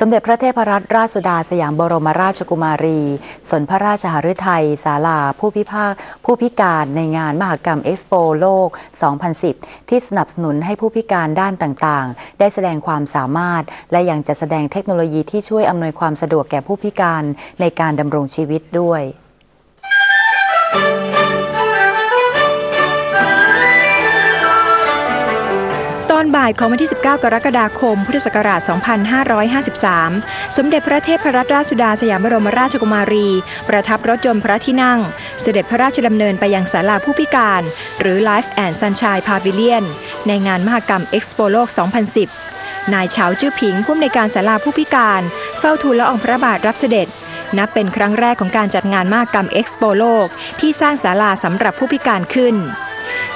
สมเด็จพระเทพรัตนราชสุดาสยามบรมราชกุมารี สนพระราชหฤทัยศาลาผู้พิพากผู้พิการในงานมหกรรมเอ็กซ์โปโลก 2010 ที่สนับสนุนให้ผู้พิการด้านต่างๆ ได้แสดงความสามารถ และยังจะแสดงเทคโนโลยีที่ช่วยอำนวยความสะดวกแก่ผู้พิการในการดำรงชีวิตด้วยต อนบ่ายของวันที่ 19 กรกฎาคม พุทธศักราช 2553 สมเด็จพระเทพรัตนราชสุดาสยามบรมราชกุมารี ประทับรถยนต์พระที่นั่ง เสด็จพระราชดำเนินไปยังศาลาผู้พิการ หรือ Life and Sunshine Pavilion ในงานมหกรรมเอ็กซ์โปโลก 2010 นายเฉาจื้อผิงผู้อำนวยการศาลาผู้พิการ เฝ้าทูลละอองพระบาทรับเสด็จ นับเป็นครั้งแรกของการจัดงานมหกรรมเอ็กซ์โปโลก ที่สร้างศาลาสำหรับผู้พิการขึ้น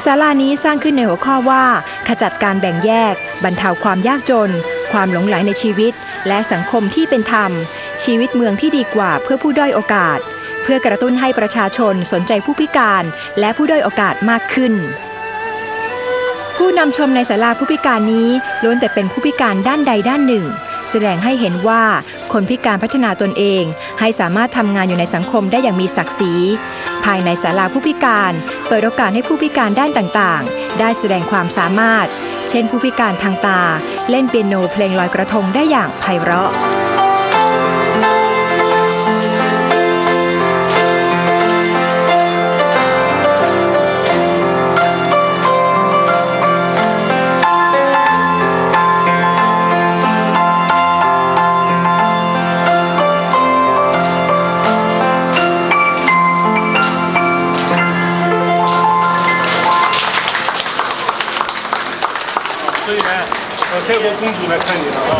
ศาลานี้สร้างขึ้นในหัวข้อว่า ขจัดการแบ่งแยก บรรเทาความยากจน ความหลงไหลในชีวิต และสังคมที่เป็นธรรม ชีวิตเมืองที่ดีกว่าเพื่อผู้ด้อยโอกาส เพื่อกระตุ้นให้ประชาชนสนใจผู้พิการ และผู้ด้อยโอกาสมากขึ้น ผู้นำชมในศาลาผู้พิการนี้ล้วนแต่เป็นผู้พิการด้านใดด้านหนึ่ง แสดงให้เห็นว่าคนพิการพัฒนาตนเอง ให้สามารถทำงานอยู่ในสังคมได้อย่างมีศักดิ์ศรี ภายในศาลาผู้พิการ เปิดโอกาสให้ผู้พิการด้านต่างๆ ได้แสดงความสามารถ เช่นผู้พิการทางตา เล่นเปียโนเพลงลอยกระทงได้อย่างไพเราะ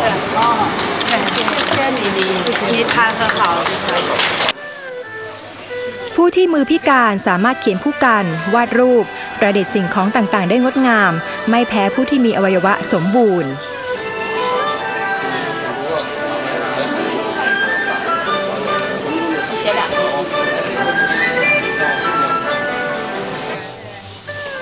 看你了啊。哦，对，谢谢你，你你弹很好就可以。 ผู้ที่มือพิการสามารถเขียนผู้กันวาดรูป ประดิษฐ์สิ่งของต่างๆ ได้งดงาม ไม่แพ้ผู้ที่มีอวัยวะสมบูรณ์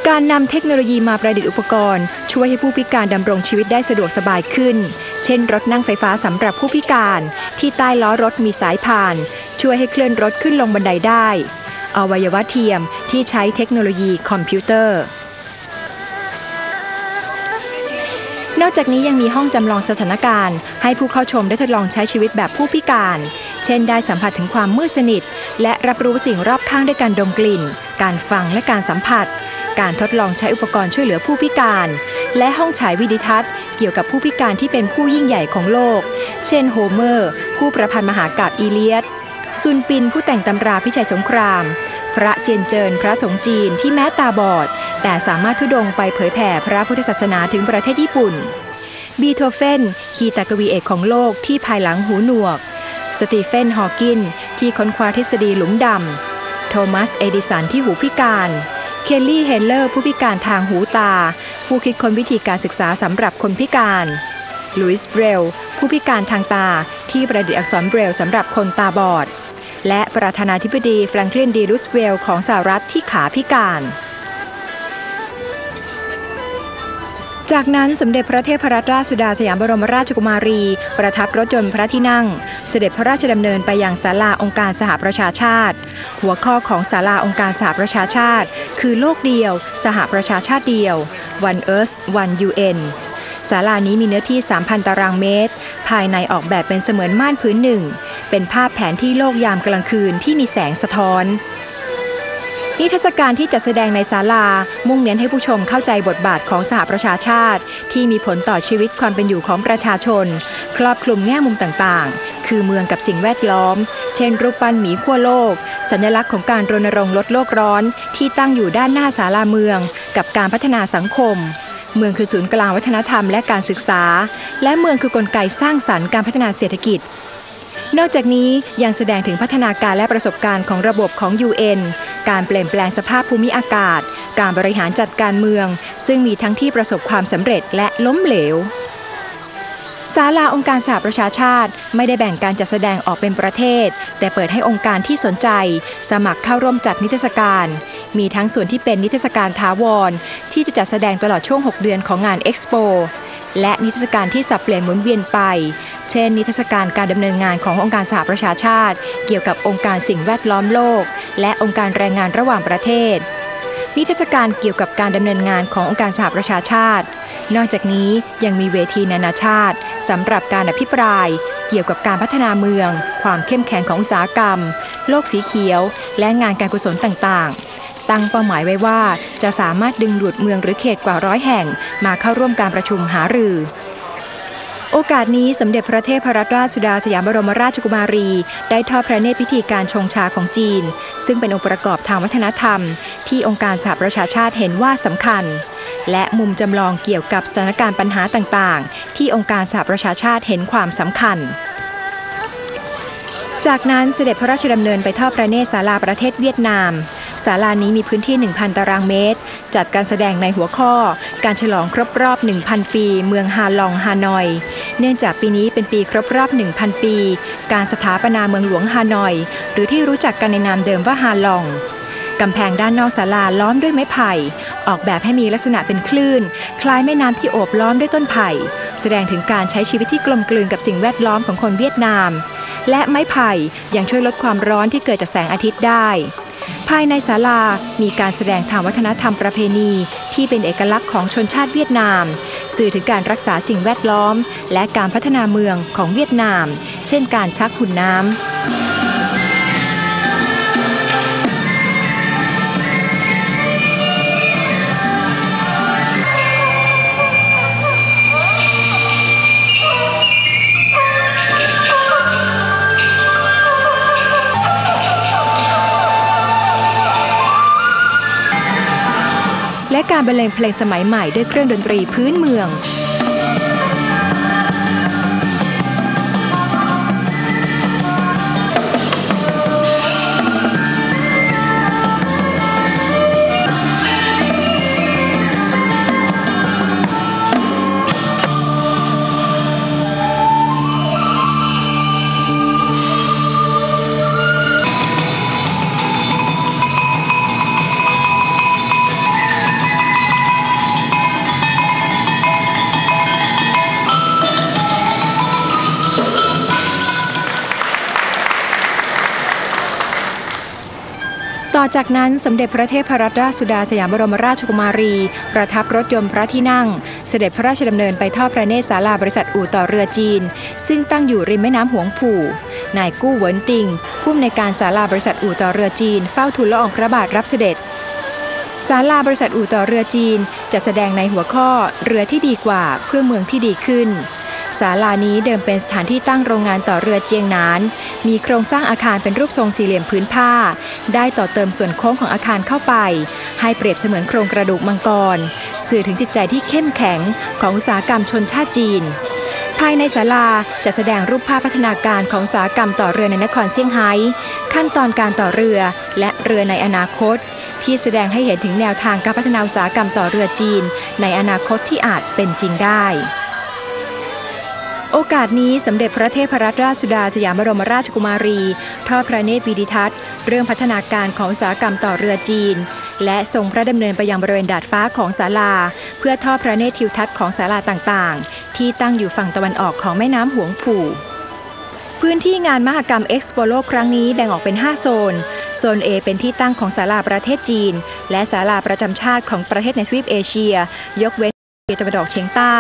การนำเทคโนโลยีมาประดิษฐ์อุปกรณ์ ช่วยให้ผู้พิการดำรงชีวิตได้สะดวกสบายขึ้น เช่นรถนั่งไฟฟ้าสำหรับผู้พิการ ที่ใต้ล้อรถมีสายผ่าน ช่วยให้เคลื่อนรถขึ้นลงบันไดได้ อวัยวะเทียมที่ใช้เทคโนโลยีคอมพิวเตอร์ นอกจากนี้ยังมีห้องจำลองสถานการณ์ ให้ผู้เข้าชมได้ทดลองใช้ชีวิตแบบผู้พิการ เช่นได้สัมผัสถึงความมืดสนิท และรับรู้สิ่งรอบข้างด้วยการดมกลิ่น การฟังและการสัมผัสการทดลองใช้อุปกรณ์ช่วยเหลือผู้พิการ และห้องฉายวิดิทัศน์ เกี่ยวกับผู้พิการที่เป็นผู้ยิ่งใหญ่ของโลก เช่นโฮเมอร์ ผู้ประพันธ์มหากาพย์อีเลียดซุนปินผู้แต่งตำราพิชัยสงคราม พระเจนเจินพระสงฆ์จีนที่แม้ตาบอด แต่สามารถทุดงไปเผยแผ่พระพุทธศาสนาถึงประเทศญี่ปุ่น บีโธเฟนคีตากวีเอกของโลกที่ภายหลังหูหนวก สตีเฟนฮอว์กิน ที่ค้นคว้าทฤษฎีหลุมดำ โทมัสเอดิสันที่หูพิการ เคลลี่เฮเลอร์ผู้พิการทางหูตา ผู้คิดค้นวิธีการศึกษาสำหรับคนพิการลุยส์เบรลผู้พิการทางตาที่ประดิษฐ์อักษรเบรลสำหรับคนตาบอด และประธานาธิบดีแฟรงคลินดีรูสเวลล์ของสหรัฐที่ขาพิการ จากนั้นสมเด็จพระเทพรัตนราชสุดาสยามบรมราชกุมารี ประทับรถยนต์พระที่นั่ง เสด็จพระราชดำเนินไปยังศาลาองค์การสหประชาชาติ หัวข้อของศาลาองค์การสหประชาชาติ คือโลกเดียว สหประชาชาติเดียว One Earth One UN ศาลานี้มีเนื้อที่ 3,000 ตารางเมตร ภายในออกแบบเป็นเสมือนม่านพื้นหนึ่ง เป็นภาพแผนที่โลกยามกลางคืนที่มีแสงสะท้อน นิทรรศการที่จัดแสดงในศาลา มุ่งเน้นให้ผู้ชมเข้าใจบทบาทของสหประชาชาติ ที่มีผลต่อชีวิตความเป็นอยู่ของประชาชน ครอบคลุมแง่มุมต่างๆ คือเมืองกับสิ่งแวดล้อม เช่น รูปปั้นหมีขั้วโลก สัญลักษณ์ของการรณรงค์ลดโลกร้อน ที่ตั้งอยู่ด้านหน้าศาลาเมือง กับการพัฒนาสังคม เมืองคือศูนย์กลางวัฒนธรรมและการศึกษา และเมืองคือกลไกสร้างสรรค์การพัฒนาเศรษฐกิจ นอกจากนี้ยังแสดงถึงพัฒนาการและประสบการณ์ของระบบของ UN การเปลี่ยนแปลงสภาพภูมิอากาศ การบริหารจัดการเมือง ซึ่งมีทั้งที่ประสบความสำเร็จและล้มเหลวศาลาองค์การสหประชาชาติไม่ได้แบ่งการจัดแสดงออกเป็นประเทศ แต่เปิดให้องค์การที่สนใจ สมัครเข้าร่วมจัดนิทรรศการ มีทั้งส่วนที่เป็นนิทรรศการท้าวร ที่จะจัดแสดงตลอดช่วง 6 เดือนของงานเอ็กซ์โปและนิทรรศการที่สับเปลี่ยนหมุนเวียนไป เช่น นิทรรศการการดำเนินงานขององค์การสหประชาชาติ เกี่ยวกับองค์การสิ่งแวดล้อมโลก และองค์การแรงงานระหว่างประเทศ นิทรรศการเกี่ยวกับการดำเนินงานขององค์การสหประชาชาติ นอกจากนี้ยังมีเวทีนานาชาติสำหรับการอภิปราย เกี่ยวกับการพัฒนาเมือง ความเข้มแข็งของอุตสาหกรรม โลกสีเขียว และงานการกุศลต่างๆ ตั้งเป้าหมายไว้ว่า จะสามารถดึงดูดเมืองหรือเขตกว่าร้อยแห่ง มาเข้าร่วมการประชุมหารือโอกาสนี้สมเด็จพระเทพรัตนราชสุดาสยามบรมราชกุมารี ได้ทอดพระเนตรพิธีการชงชาของจีน ซึ่งเป็นองค์ประกอบทางวัฒนธรรม ที่องค์การสหประชาชาติเห็นว่าสำคัญ และมุมจำลองเกี่ยวกับสถานการณ์ปัญหาต่างๆ ที่องค์การสหประชาชาติเห็นความสำคัญ จากนั้นเสด็จพระราชดำเนินไปทอดพระเนตรศาลาประเทศเวียดนาม ศาลานี้มีพื้นที่ 1,000 ตารางเมตร จัดการแสดงในหัวข้อ การฉลองครบรอบ 1,000 ปี เมืองฮาลองฮานอย เนื่องจากปีนี้เป็นปีครบรอบ 1,000 ปี การสถาปนาเมืองหลวงฮานอย หรือที่รู้จักกันในนามเดิมว่าฮาลองกำแพงด้านนอกศาลาล้อมด้วยไม้ไผ่ ออกแบบให้มีลักษณะเป็นคลื่น คล้ายแม่น้ำที่โอบล้อมด้วยต้นไผ่ แสดงถึงการใช้ชีวิตที่กลมกลืนกับสิ่งแวดล้อมของคนเวียดนาม และไม้ไผ่ยังช่วยลดความร้อนที่เกิดจากแสงอาทิตย์ได้ ภายในศาลา มีการแสดงทางวัฒนธรรมประเพณี ที่เป็นเอกลักษณ์ของชนชาติเวียดนาม สื่อถึงการรักษาสิ่งแวดล้อม และการพัฒนาเมืองของเวียดนาม เช่นการชักหุ่นน้ำ และการบรรเลงเพลงสมัยใหม่ด้วยเครื่องดนตรีพื้นเมือง ต่อจากนั้นสมเด็จพระเทพรัตนราชสุดาสยามบรมราชกุมารี ประทับรถยนต์พระที่นั่ง เสด็จพระราชดำเนินไปทอดพระเนตรศาลาบริษัทอู่ต่อเรือจีน ซึ่งตั้งอยู่ริมแม่น้ำหวงผู่ นายกู้เหวินติงผู้อำนวยการศาลาบริษัทอู่ต่อเรือจีน เฝ้าทูลละอองพระบาทรับเสด็จศาลาบริษัทอู่ต่อเรือจีนจะแสดงในหัวข้อเรือที่ดีกว่าเพื่อเมืองที่ดีขึ้น ศาลานี้เดิมเป็นสถานที่ตั้งโรงงานต่อเรือเจียงหนาน มีโครงสร้างอาคารเป็นรูปทรงสี่เหลี่ยมพื้นผ้า ได้ต่อเติมส่วนโค้งของอาคารเข้าไป ให้เปรียบเสมือนโครงกระดูกมังกร สื่อถึงจิตใจที่เข้มแข็งของอุตสาหกรรมชนชาติจีน ภายในศาลาจะแสดงรูปภาพพัฒนาการของอุตสาหกรรมต่อเรือในนครเซี่ยงไฮ้ ขั้นตอนการต่อเรือและเรือในอนาคตที่แสดงให้เห็นถึงแนวทางการพัฒนาอุตสาหกรรมต่อเรือจีน ในอนาคตที่อาจเป็นจริงได้ โอกาสนี้สมเด็จพระเทพรัตนราชสุดาสยามบรมราชกุมารีทอดพระเนตรวิดิทัศน์ เรื่องพัฒนาการของอุตสาหกรรมต่อเรือจีน และทรงพระดำเนินไปยังบริเวณดาดฟ้าของศาลา เพื่อทอดพระเนตรทิวทัศน์ของศาลาต่างๆ ที่ตั้งอยู่ฝั่งตะวันออกของแม่น้ำหวงผู่ พื้นที่งานมหกรรมเอ็กซ์โปโลครั้งนี้แบ่งออกเป็น 5 โซน โซน A เป็นที่ตั้งของศาลาประเทศจีน และศาลาประจำชาติของประเทศในทวีปเอเชีย ยกเว้นเอเชียตะวันออกเฉียงใต้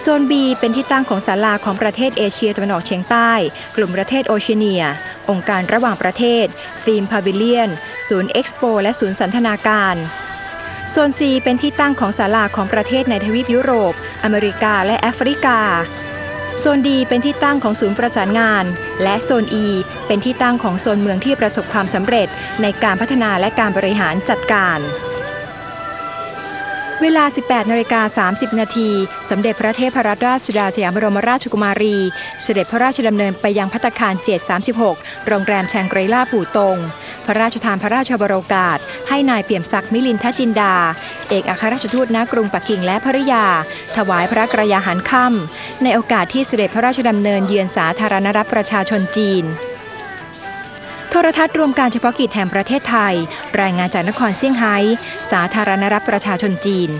โซน B เป็นที่ตั้งของศาลาของประเทศเอเชียตะวันออกเฉียงใต้ กลุ่มประเทศโอเชียเนีย องค์การระหว่างประเทศธีมพาวิเลียน ศูนย์เอ็กซ์โปและศูนย์สันทนาการ โซน C เป็นที่ตั้งของศาลาของประเทศในทวีปยุโรป อเมริกาและแอฟริกา โซน D เป็นที่ตั้งของศูนย์ประสานงาน และโซน E เป็นที่ตั้งของโซนเมืองที่ประสบความสำเร็จในการพัฒนาและการบริหารจัดการ เวลา 18นาฬิกา30 นาที สมเด็จพระเทพรัตนราชสุดาสยามบรมราชกุมารี เสด็จพระราชดำเนินไปยังพัตตาคารเจด36 โรงแรมแชงกรีล่าผู่ตง พระราชทานพระราชบรโอกาส ให้นายเปี่ยมศักดิ์มิลินทจินดา เอกอัครราชทูตณกรุงปักกิ่งและภริยา ถวายพระกระยาหารค่ำในโอกาสที่เสด็จพระราชดำเนินเยือนสาธารณรัฐประชาชนจีน โทรทัศน์รวมการเฉพาะกิจแห่งประเทศไทย รายงานจากนครเซี่ยงไฮ้ สาธารณรัฐประชาชนจีน